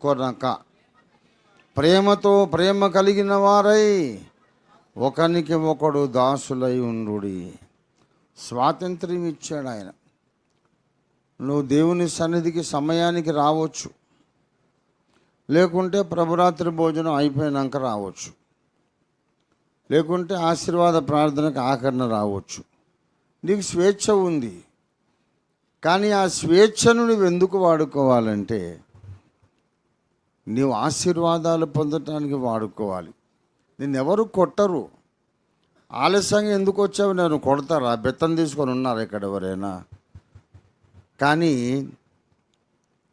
కొనక ప్రేమతో ప్రేమ కలిగిన వారై ఒకనికి ఒకడు దాసులై ఉండుడి. స్వాతంత్ర్యం ఇచ్చాడు ఆయన. నువ్వు దేవుని సన్నిధికి సమయానికి రావచ్చు. లేకుంటే ప్రభురాత్రి భోజనం అయిపోయినాక రావచ్చు. లేకుంటే ఆశీర్వాద ప్రార్థనకు ఆకరణ రావచ్చు. నీకు స్వేచ్ఛ ఉంది. కానీ ఆ స్వేచ్ఛను నువ్వు ఎందుకు వాడుకోవాలంటే నీవు ఆశీర్వాదాలు పొందటానికి వాడుకోవాలి. నిన్ను ఎవరు కొట్టరు. ఆలస్యంగా ఎందుకు వచ్చావు? నేను కొడతారా? బెత్తం తీసుకొని ఉన్నారు ఇక్కడ ఎవరైనా? కానీ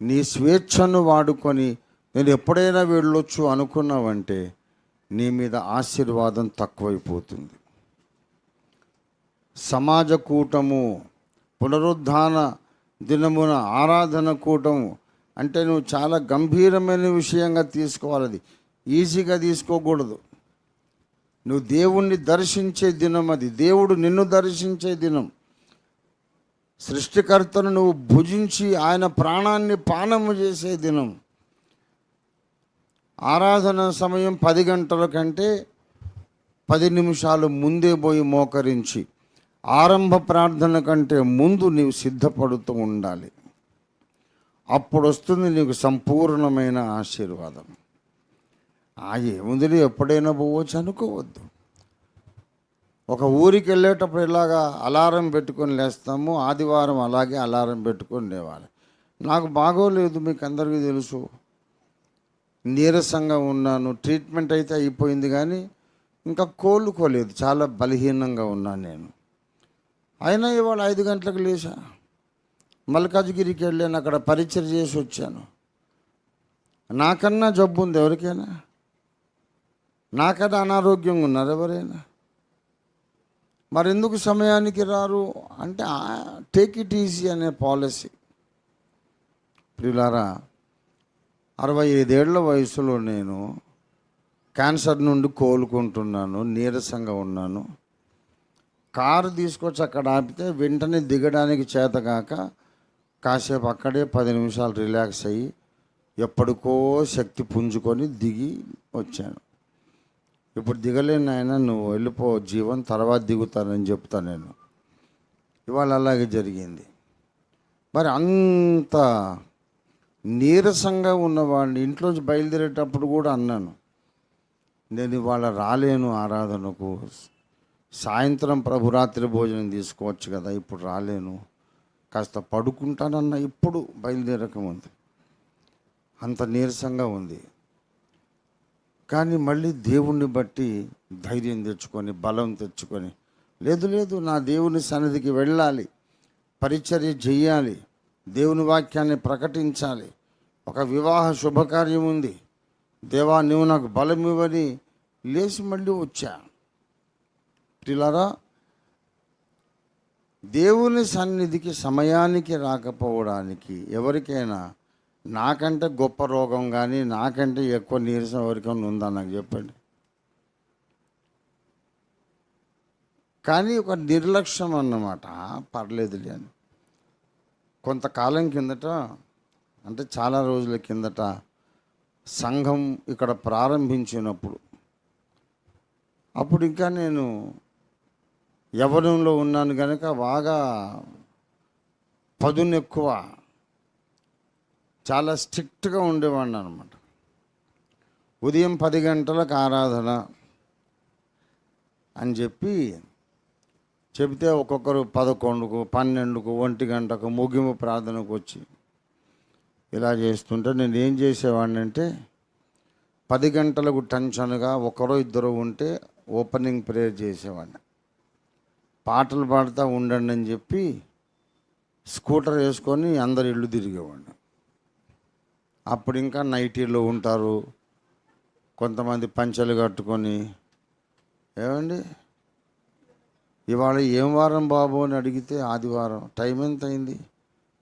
నీ స్వేచ్ఛను వాడుకొని నేను ఎప్పుడైనా వెళ్ళొచ్చు అనుకున్నావంటే నీ మీద ఆశీర్వాదం తక్కువైపోతుంది. సమాజ కూటము పునరుద్ధాన దినమున ఆరాధన కూటము అంటే నువ్వు చాలా గంభీరమైన విషయంగా తీసుకోవాలి అది ఈజీగా తీసుకోకూడదు. నువ్వు దేవుణ్ణి దర్శించే దినం అది. దేవుడు నిన్ను దర్శించే దినం. సృష్టికర్తను నువ్వు భుజించి ఆయన ప్రాణాన్ని పానము చేసే దినం. ఆరాధన సమయం పది గంటల కంటే పది నిమిషాలు ముందే పోయి మోకరించి ఆరంభ ప్రార్థన కంటే ముందు నీవు సిద్ధపడుతూ ఉండాలి. అప్పుడు వస్తుంది నీకు సంపూర్ణమైన ఆశీర్వాదం. ఆ ఏముంది ఎప్పుడైనా పోవచ్చు అనుకోవద్దు. ఒక ఊరికి వెళ్ళేటప్పుడు ఇలాగా అలారం పెట్టుకొని లేస్తాము ఆదివారం అలాగే అలారం పెట్టుకొని లేవాలి. నాకు బాగోలేదు మీకు అందరికీ తెలుసు. నీరసంగా ఉన్నాను ట్రీట్మెంట్ అయితే అయిపోయింది కానీ ఇంకా కోలుకోలేదు చాలా బలహీనంగా ఉన్నాను నేను. అయినా ఇవాళ ఐదు గంటలకు లేచా? మల్కాజ్గిరికి వెళ్ళాను అక్కడ పరిచయం చేసి వచ్చాను. నాకన్నా జబ్బు ఉంది ఎవరికైనా? నాకన్నా అనారోగ్యంగా ఉన్నారు ఎవరైనా? మరెందుకు సమయానికి రారు? అంటే టేక్ ఇట్ ఈజీ అనే పాలసీ. ప్రియులారా అరవై ఐదేళ్ళ వయసులో నేను క్యాన్సర్ నుండి కోలుకుంటున్నాను నీరసంగా ఉన్నాను. కారు తీసుకొచ్చి అక్కడ ఆపితే వెంటనే దిగడానికి చేతగాక కాసేపు అక్కడే పది నిమిషాలు రిలాక్స్ అయ్యి ఎప్పటికో శక్తి పుంజుకొని దిగి వచ్చాను. ఇప్పుడు దిగలేను ఆయన నువ్వు వెళ్ళిపో జీవన్ తర్వాత దిగుతానని చెప్తా నేను. ఇవాళ అలాగే జరిగింది. మరి అంత నీరసంగా ఉన్నవాడిని ఇంట్లోంచి బయలుదేరేటప్పుడు కూడా అన్నాను. నేను ఇవాళ రాలేను ఆరాధనకు. సాయంత్రం ప్రభురాత్రి భోజనం తీసుకోవచ్చు కదా ఇప్పుడు రాలేను. కాస్త పడుకుంటానన్న ఇప్పుడు బయలుదేరకముంది అంత నీరసంగా ఉంది. కానీ మళ్ళీ దేవుణ్ణి బట్టి ధైర్యం తెచ్చుకొని బలం తెచ్చుకొని లేదు లేదు నా దేవుని సన్నిధికి వెళ్ళాలి పరిచర్య చేయాలి దేవుని వాక్యాన్ని ప్రకటించాలి. ఒక వివాహ శుభకార్యం ఉంది. దేవా నువ్వు నాకు బలం ఇవ్వని లేచి మళ్ళీ వచ్చా. పిల్లరా దేవుని సన్నిధికి సమయానికి రాకపోవడానికి ఎవరికైనా నాకంటే గొప్ప రోగం కానీ నాకంటే ఎక్కువ నీరసం ఎవరికైనా ఉందా నాకు చెప్పండి? కానీ ఒక నిర్లక్ష్యం అన్నమాట. పర్లేదులే అని. కొంతకాలం కిందట అంటే చాలా రోజుల కిందట సంఘం ఇక్కడ ప్రారంభించినప్పుడు అప్పుడు ఇంకా నేను యవనంలో ఉన్నాను కనుక బాగా పదును ఎక్కువ చాలా స్ట్రిక్ట్గా ఉండేవాడిని అనమాట ఉదయం పది గంటలకు ఆరాధన అని చెప్పి చెబితే ఒక్కొక్కరు పదకొండుకు పన్నెండుకు ఒంటి గంటకు ముగింపు ప్రార్థనకు వచ్చి ఇలా చేస్తుంటే నేను ఏం చేసేవాడిని అంటే పది గంటలకు టెన్షన్గా ఒకరో ఇద్దరు ఉంటే ఓపెనింగ్ ప్రేయర్ చేసేవాడిని. పాటలు పాడుతూ ఉండండి అని చెప్పి స్కూటర్ వేసుకొని అందరు ఇల్లు తిరిగేవాడిని. అప్పుడు ఇంకా నైటీలో ఉంటారు. కొంతమంది పంచలు కట్టుకొని. ఏమండి? ఇవాళ ఏం వారం బాబు అని అడిగితే ఆదివారం. టైం ఎంత అయింది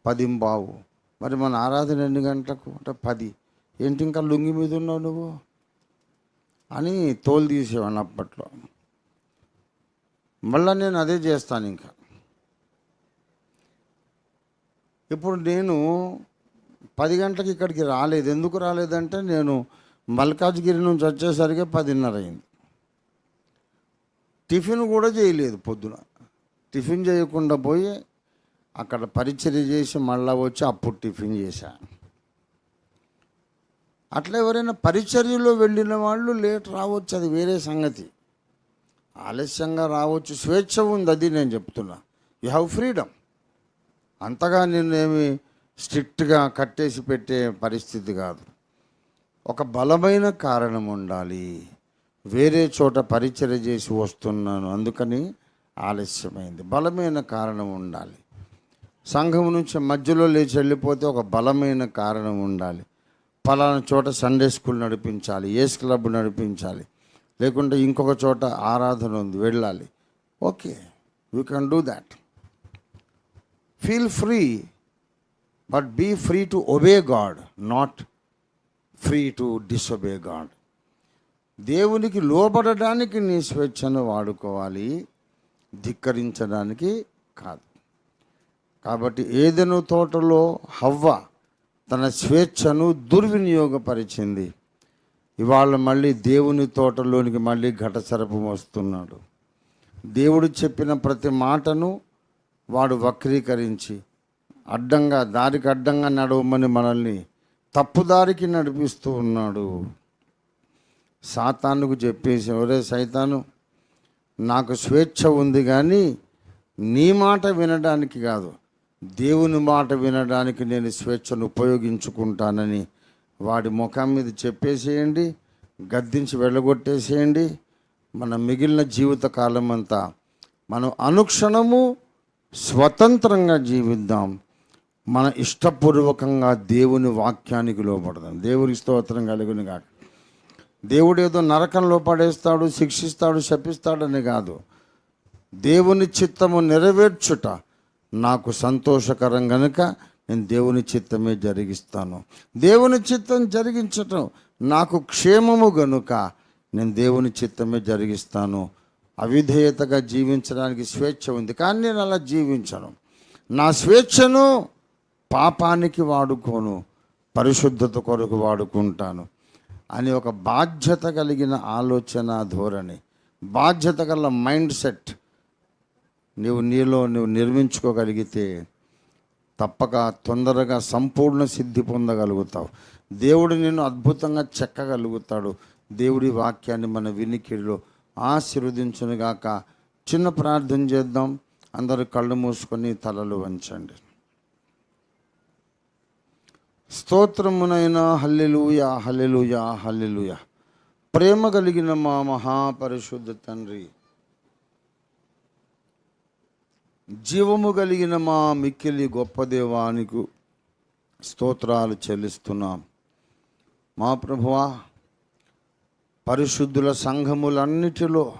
పది బావు మరి మన ఆరాధన ఎన్ని గంటలకు? అంటే పది. ఏంటి ఇంకా లుంగి మీద ఉన్నావు నువ్వు? అని తోలు తీసేవాడిని అప్పట్లో. మళ్ళీ నేను అదే చేస్తాను ఇంకా. ఇప్పుడు నేను పది గంటలకు ఇక్కడికి రాలేదు. ఎందుకు రాలేదంటే నేను మల్కాజ్గిరి నుంచి వచ్చేసరికి పదిన్నర అయింది. టిఫిన్ కూడా చేయలేదు పొద్దున. టిఫిన్ చేయకుండా పోయి అక్కడ పరిచర్య చేసి మళ్ళా వచ్చి అప్పుడు టిఫిన్ చేశా. అట్లా ఎవరైనా పరిచర్యలో వెళ్ళిన వాళ్ళు లేట్ రావచ్చు. అది వేరే సంగతి. ఆలస్యంగా రావచ్చు. స్వేచ్ఛ ఉంది అది నేను చెప్తున్నా. యు హ్యావ్ ఫ్రీడమ్ అంతగా నిన్నేమి స్ట్రిక్ట్గా కట్టేసి పెట్టే పరిస్థితి కాదు. ఒక బలమైన కారణం ఉండాలి. వేరే చోట పరిచయ చేసి వస్తున్నాను అందుకని ఆలస్యమైంది. బలమైన కారణం ఉండాలి. సంఘం నుంచి మధ్యలో లేచి వెళ్ళిపోతే ఒక బలమైన కారణం ఉండాలి. పలానా చోట సండే స్కూల్ నడిపించాలి ఏస్ క్లబ్ నడిపించాలి. లేకుంటే ఇంకొక చోట ఆరాధన ఉంది వెళ్ళాలి. Okay you can do that. Feel free but be free to obey God not free to disobey God. దేవునికి లోబడడానికి నీ స్వేచ్ఛను వాడుకోవాలి ధిక్కరించడానికి కాదు. కాబట్టి ఏదెను తోటలో హవ్వ తన స్వేచ్ఛను దుర్వినియోగపరిచింది ఇవాళ మళ్ళీ దేవుని తోటలోనికి మళ్ళీ ఘటసరపు వస్తున్నాడు. దేవుడు చెప్పిన ప్రతి మాటను వాడు వక్రీకరించి అడ్డంగా దారికి అడ్డంగా నడవమని మనల్ని తప్పుదారికి నడిపిస్తూ ఉన్నాడు. సాతానుకు చెప్పేసి ఒరే సైతాను నాకు స్వేచ్ఛ ఉంది కానీ నీ మాట వినడానికి కాదు దేవుని మాట వినడానికి నేను స్వేచ్ఛను ఉపయోగించుకుంటానని వాడి ముఖం మీద చెప్పేసేయండి గద్దించి వెళ్ళగొట్టేసేయండి. మన మిగిలిన జీవిత కాలం అంతా మనం అనుక్షణము స్వతంత్రంగా జీవిద్దాం. మన ఇష్టపూర్వకంగా దేవుని వాక్యానికి లోపడదాం దేవుని స్తోత్రం కలుగుని కాక దేవుడు ఏదో నరకంలో పడేస్తాడు శిక్షిస్తాడు శపిస్తాడని కాదు. దేవుని చిత్తము నెరవేర్చుట నాకు సంతోషకరం గనుక నేను దేవుని చిత్తమే జరిగిస్తాను. దేవుని చిత్తం జరిగించటం నాకు క్షేమము గనుక నేను దేవుని చిత్తమే జరిగిస్తాను. అవిధేయతగా జీవించడానికి స్వేచ్ఛ ఉంది. కానీ నేను అలా జీవించను. నా స్వేచ్ఛను పాపానికి వాడుకోను. పరిశుద్ధత కొరకు వాడుకుంటాను. అని ఒక బాధ్యత కలిగిన ఆలోచన ధోరణి. బాధ్యత గల మైండ్ సెట్ నీవు నీలో నువ్వు నిర్మించుకోగలిగితే తప్పక తొందరగా సంపూర్ణ సిద్ధి పొందగలుగుతావు. దేవుడు నిన్ను అద్భుతంగా చెక్కగలుగుతాడు. దేవుడి వాక్యాన్ని మన వినికిడిలో ఆశీర్వదించునుగాక. చిన్న ప్రార్థన చేద్దాం. అందరూ కళ్ళు మూసుకొని తలలు వంచండి. స్తోత్రమునైన హల్లెలూయ హల్లెలూయ హల్లెలూయ. ప్రేమ కలిగిన మా మహాపరిశుద్ధ తండ్రి జీవము కలిగిన మా మిక్కిలి గొప్ప దేవానికి స్తోత్రాలు చెల్లిస్తున్నాం. మా ప్రభువా పరిశుద్ధుల సంఘములన్నిటిలో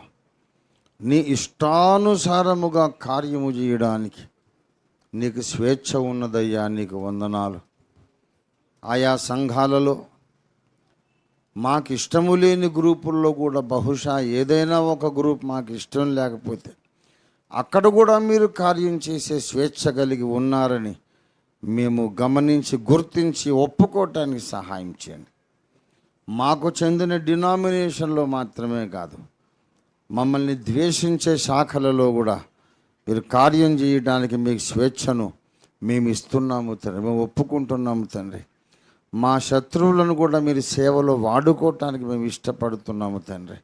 నీ ఇష్టానుసారముగా కార్యము చేయడానికి నీకు స్వేచ్ఛ ఉన్నదయ్యా నీకు వందనాలు. ఆయా సంఘాలలో మాకు ఇష్టము లేని గ్రూపుల్లో కూడా బహుశా ఏదైనా ఒక గ్రూప్ మాకు ఇష్టం లేకపోతే అక్కడ కూడా మీరు కార్యం చేసే స్వేచ్ఛ కలిగి ఉన్నారని మేము గమనించి గుర్తించి ఒప్పుకోవటానికి సహాయం చేయండి. మాకు చెందిన డినామినేషన్లో మాత్రమే కాదు మమ్మల్ని ద్వేషించే శాఖలలో కూడా మీరు కార్యం చేయడానికి మీకు స్వేచ్ఛను మేము ఇస్తున్నాము తండ్రి మేము ఒప్పుకుంటున్నాము తండ్రి. మా శత్రువులను కూడా మీరు సేవలో వాడుకోవటానికి మేము ఇష్టపడుతున్నాము తండ్రి.